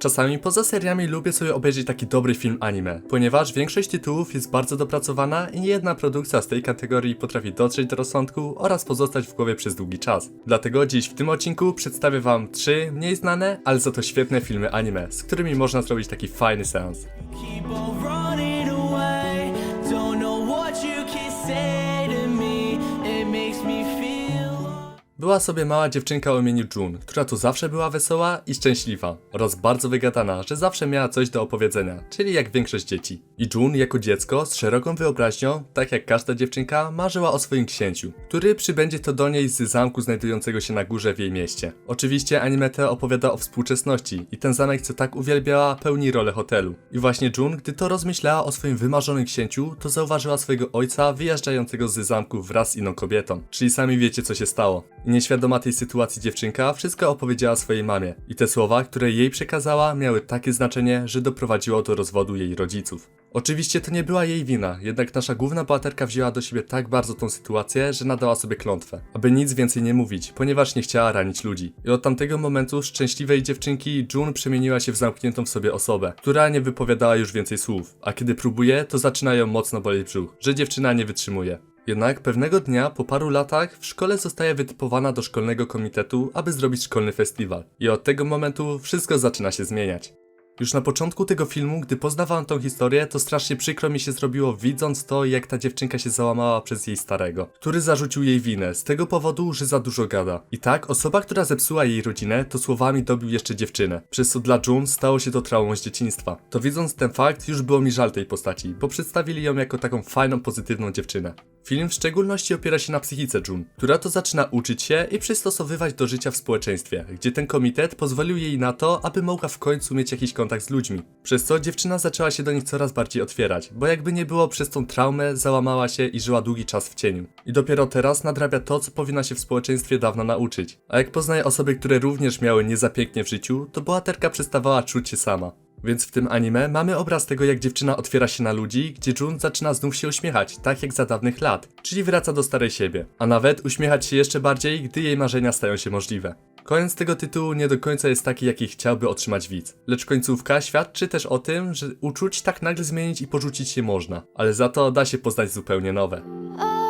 Czasami poza seriami lubię sobie obejrzeć taki dobry film anime, ponieważ większość tytułów jest bardzo dopracowana i jedna produkcja z tej kategorii potrafi dotrzeć do rozsądku oraz pozostać w głowie przez długi czas. Dlatego dziś w tym odcinku przedstawię wam trzy mniej znane, ale za to świetne filmy anime, z którymi można zrobić taki fajny seans. Była sobie mała dziewczynka o imieniu June, która tu zawsze była wesoła i szczęśliwa oraz bardzo wygadana, że zawsze miała coś do opowiedzenia, czyli jak większość dzieci. I June jako dziecko z szeroką wyobraźnią, tak jak każda dziewczynka, marzyła o swoim księciu, który przybędzie to do niej z zamku znajdującego się na górze w jej mieście. Oczywiście anime te opowiada o współczesności i ten zamek, co tak uwielbiała, pełni rolę hotelu. I właśnie June, gdy to rozmyślała o swoim wymarzonym księciu, to zauważyła swojego ojca wyjeżdżającego z zamku wraz z inną kobietą. Czyli sami wiecie co się stało. Nieświadoma tej sytuacji dziewczynka wszystko opowiedziała swojej mamie. I te słowa, które jej przekazała, miały takie znaczenie, że doprowadziło do rozwodu jej rodziców. Oczywiście to nie była jej wina, jednak nasza główna bohaterka wzięła do siebie tak bardzo tą sytuację, że nadała sobie klątwę, aby nic więcej nie mówić, ponieważ nie chciała ranić ludzi. I od tamtego momentu szczęśliwej dziewczynki June przemieniła się w zamkniętą w sobie osobę, która nie wypowiadała już więcej słów, a kiedy próbuje, to zaczyna ją mocno boleć brzuch, że dziewczyna nie wytrzymuje. Jednak pewnego dnia, po paru latach, w szkole zostaje wytypowana do szkolnego komitetu, aby zrobić szkolny festiwal. I od tego momentu wszystko zaczyna się zmieniać. Już na początku tego filmu, gdy poznawałem tą historię, to strasznie przykro mi się zrobiło widząc to, jak ta dziewczynka się załamała przez jej starego, który zarzucił jej winę z tego powodu, że za dużo gada. I tak, osoba, która zepsuła jej rodzinę, to słowami dobił jeszcze dziewczynę, przez co dla June stało się to traumą z dzieciństwa. To widząc ten fakt, już było mi żal tej postaci, bo przedstawili ją jako taką fajną, pozytywną dziewczynę. Film w szczególności opiera się na psychice June, która to zaczyna uczyć się i przystosowywać do życia w społeczeństwie, gdzie ten komitet pozwolił jej na to, aby mogła w końcu mieć jakiś kontakt z ludźmi. Przez co dziewczyna zaczęła się do nich coraz bardziej otwierać, bo jakby nie było przez tą traumę, załamała się i żyła długi czas w cieniu. I dopiero teraz nadrabia to, co powinna się w społeczeństwie dawno nauczyć. A jak poznaje osoby, które również miały nie za pięknie w życiu, to bohaterka przestawała czuć się sama. Więc w tym anime mamy obraz tego, jak dziewczyna otwiera się na ludzi, gdzie June zaczyna znów się uśmiechać, tak jak za dawnych lat, czyli wraca do starej siebie, a nawet uśmiechać się jeszcze bardziej, gdy jej marzenia stają się możliwe. Koniec tego tytułu nie do końca jest taki, jaki chciałby otrzymać widz, lecz końcówka świadczy też o tym, że uczuć tak nagle zmienić i porzucić się można, ale za to da się poznać zupełnie nowe. alone.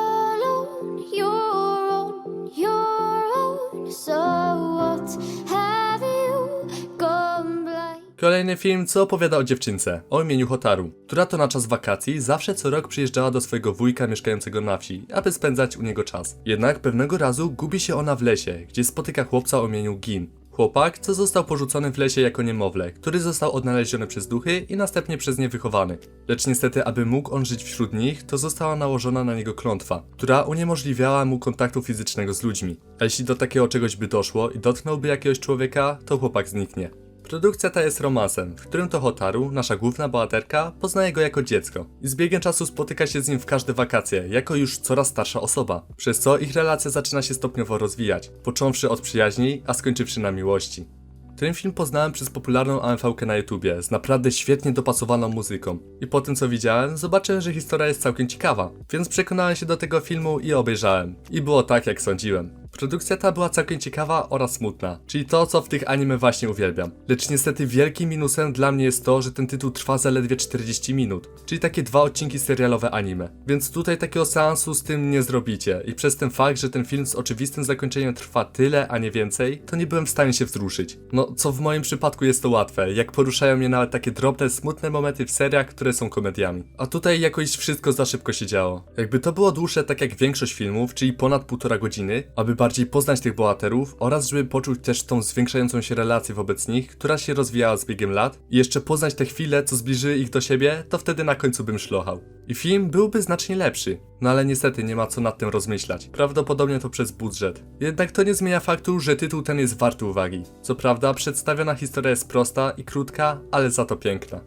So Kolejny film, co opowiada o dziewczynce o imieniu Hotaru, która to na czas wakacji zawsze co rok przyjeżdżała do swojego wujka mieszkającego na wsi, aby spędzać u niego czas. Jednak pewnego razu gubi się ona w lesie, gdzie spotyka chłopca o imieniu Gin. Chłopak, co został porzucony w lesie jako niemowlę, który został odnaleziony przez duchy i następnie przez nie wychowany. Lecz niestety, aby mógł on żyć wśród nich, to została nałożona na niego klątwa, która uniemożliwiała mu kontaktu fizycznego z ludźmi. A jeśli do takiego czegoś by doszło i dotknąłby jakiegoś człowieka, to chłopak zniknie. Produkcja ta jest romansem, w którym to Hotaru, nasza główna bohaterka, poznaje go jako dziecko i z biegiem czasu spotyka się z nim w każde wakacje, jako już coraz starsza osoba, przez co ich relacja zaczyna się stopniowo rozwijać, począwszy od przyjaźni, a skończywszy na miłości. Ten film poznałem przez popularną AMV na YouTubie z naprawdę świetnie dopasowaną muzyką. I po tym co widziałem, zobaczyłem, że historia jest całkiem ciekawa, więc przekonałem się do tego filmu i obejrzałem. I było tak jak sądziłem. Produkcja ta była całkiem ciekawa oraz smutna, czyli to co w tych anime właśnie uwielbiam. Lecz niestety wielkim minusem dla mnie jest to, że ten tytuł trwa zaledwie 40 minut, czyli takie dwa odcinki serialowe anime. Więc tutaj takiego seansu z tym nie zrobicie i przez ten fakt, że ten film z oczywistym zakończeniem trwa tyle, a nie więcej, to nie byłem w stanie się wzruszyć. No, co w moim przypadku jest to łatwe, jak poruszają mnie nawet takie drobne, smutne momenty w seriach, które są komediami. A tutaj jakoś wszystko za szybko się działo. Jakby to było dłuższe tak jak większość filmów, czyli ponad półtora godziny, aby bardziej poznać tych bohaterów oraz żeby poczuć też tą zwiększającą się relację wobec nich, która się rozwijała z biegiem lat i jeszcze poznać te chwile, co zbliżyły ich do siebie, to wtedy na końcu bym szlochał. I film byłby znacznie lepszy, no ale niestety nie ma co nad tym rozmyślać. Prawdopodobnie to przez budżet. Jednak to nie zmienia faktu, że tytuł ten jest warty uwagi. Co prawda, przedstawiona historia jest prosta i krótka, ale za to piękna.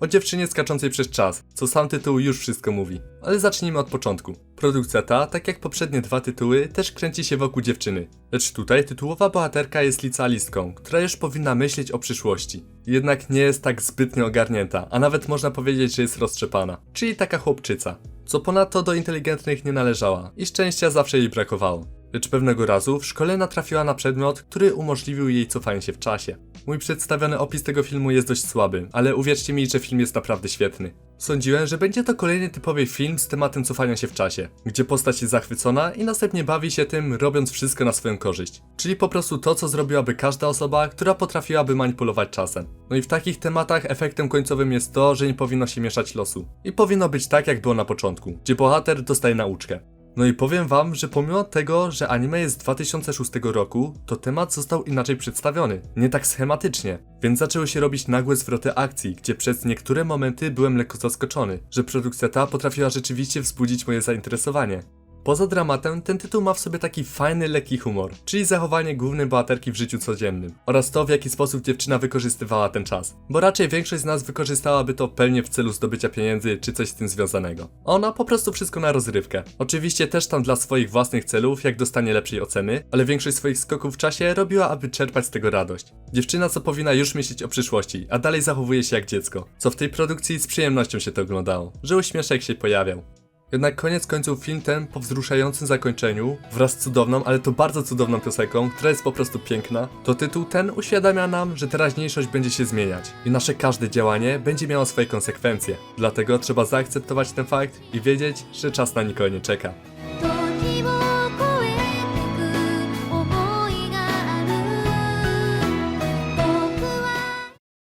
O dziewczynie skaczącej przez czas, co sam tytuł już wszystko mówi. Ale zacznijmy od początku. Produkcja ta, tak jak poprzednie dwa tytuły, też kręci się wokół dziewczyny. Lecz tutaj tytułowa bohaterka jest licealistką, która już powinna myśleć o przyszłości. Jednak nie jest tak zbytnio ogarnięta, a nawet można powiedzieć, że jest roztrzepana. Czyli taka chłopczyca. co ponadto do inteligentnych nie należała i szczęścia zawsze jej brakowało. Lecz pewnego razu w szkole natrafiła na przedmiot, który umożliwił jej cofanie się w czasie. Mój przedstawiony opis tego filmu jest dość słaby, ale uwierzcie mi, że film jest naprawdę świetny. Sądziłem, że będzie to kolejny typowy film z tematem cofania się w czasie, gdzie postać jest zachwycona i następnie bawi się tym, robiąc wszystko na swoją korzyść. Czyli po prostu to, co zrobiłaby każda osoba, która potrafiłaby manipulować czasem. No i w takich tematach efektem końcowym jest to, że nie powinno się mieszać losu. I powinno być tak, jak było na początku, gdzie bohater dostaje nauczkę. No i powiem wam, że pomimo tego, że anime jest z 2006 roku, to temat został inaczej przedstawiony, nie tak schematycznie, więc zaczęły się robić nagłe zwroty akcji, gdzie przez niektóre momenty byłem lekko zaskoczony, że produkcja ta potrafiła rzeczywiście wzbudzić moje zainteresowanie. Poza dramatem, ten tytuł ma w sobie taki fajny, lekki humor, czyli zachowanie głównej bohaterki w życiu codziennym oraz to, w jaki sposób dziewczyna wykorzystywała ten czas. Bo raczej większość z nas wykorzystałaby to pełnie w celu zdobycia pieniędzy czy coś z tym związanego. Ona po prostu wszystko na rozrywkę. Oczywiście też tam dla swoich własnych celów, jak dostanie lepszej oceny, ale większość swoich skoków w czasie robiła, aby czerpać z tego radość. Dziewczyna co powinna już myśleć o przyszłości, a dalej zachowuje się jak dziecko. Co w tej produkcji z przyjemnością się to oglądało, że uśmieszek się pojawiał. Jednak koniec końców film ten po wzruszającym zakończeniu, wraz z cudowną, ale to bardzo cudowną piosenką, która jest po prostu piękna, to tytuł ten uświadamia nam, że teraźniejszość będzie się zmieniać i nasze każde działanie będzie miało swoje konsekwencje. Dlatego trzeba zaakceptować ten fakt i wiedzieć, że czas na nikogo nie czeka.